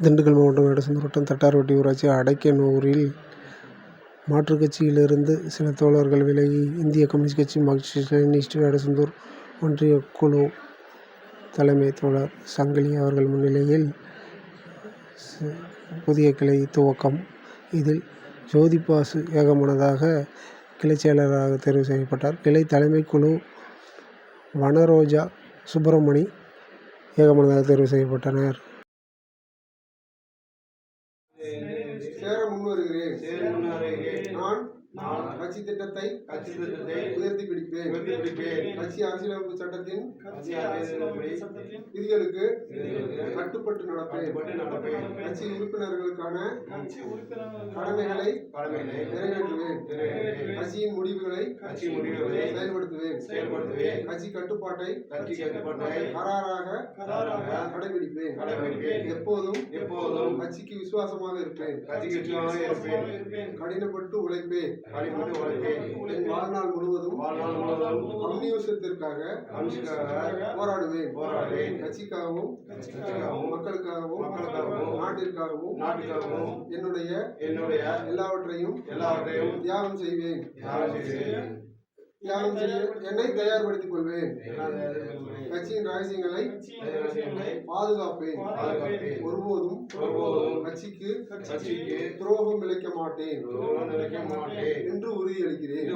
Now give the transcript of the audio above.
திண்டுக்கல் மாவட்டம் வேடசந்தூர் வட்டம் தட்டார்வட்டி ஊராட்சி அடைக்கனூரில் மாற்றுக் கட்சியிலிருந்து சில தோழர்கள் விலகி இந்திய கம்யூனிஸ்ட் கட்சி மார்க்சிஸ்ட் லெனினிஸ்ட் வேடசந்தூர் ஒன்றிய குழு தலைமை தோழர் சங்கிலி அவர்கள் முன்னிலையில் புதிய கிளை துவக்கம். இதில் ஜோதிபாசு ஏகமனதாக கிளை செயலராக தேர்வு செய்யப்பட்டார். கிளை தலைமை குழு வனரோஜா சுப்பிரமணி ஏகமனதாக தேர்வு செய்யப்பட்டனர். சேர முன்வருகிறேன். நான் கட்சி திட்டத்தை கட்சி திட்டத்தை உயர்த்தி பிடிப்பேன் உயர்த்தி பிடிப்பேன். கட்சி அரசியலமைப்பு சட்டத்தின் விதிகளுக்கு நடப்பேன். கட்சி உறுப்பினர்களுக்கான கடமைகளை நிறைவேற்றுவேன். கட்சியின் முடிவுகளை கட்சி முடிவுகளை செயல்படுத்துவேன் செயல்படுத்துவேன். கட்சி கட்டுப்பாட்டை கட்சி கட்டுப்பாட்டை கராராக கராராக கடைபிடிப்பேன் கடைபிடிப்பேன். எப்போதும் எப்போதும் கட்சிக்கு விசுவாசமாக இருப்பேன் கட்சிக்கு விசுவாசமாக இருப்பேன். கடினப்பட்டு உழைப்பேன் கடினப்பட்டு உழைப்பேன். வாழ்நாள் முழுவதும் வாழ்நாள் முழுவதும் கம்யூனிசத்திற்காக போராடுவேன் போராடுவேன். கட்சிக்காகவும் கட்சிக்காகவும் மக்களுக்காகவும் மக்களுக்காகவும் நாட்டிற்காகவும் என்னுடைய என்னுடைய எல்லாவற்றையும் எல்லாவற்றையும் தியாகம் செய்வேன். தியாகம் செய்வேன். தியாகம் செய்ய என்னை தயார்படுத்திக் கொள்வேன். கட்சியின் ரகசியங்களை பாதுகாப்பேன். ஒருபோதும் ஒருபோதும் கட்சிக்கு கட்சிக்கு துரோகம் விளைக்க மாட்டேன். என்று உறுதியளிக்கிறேன்.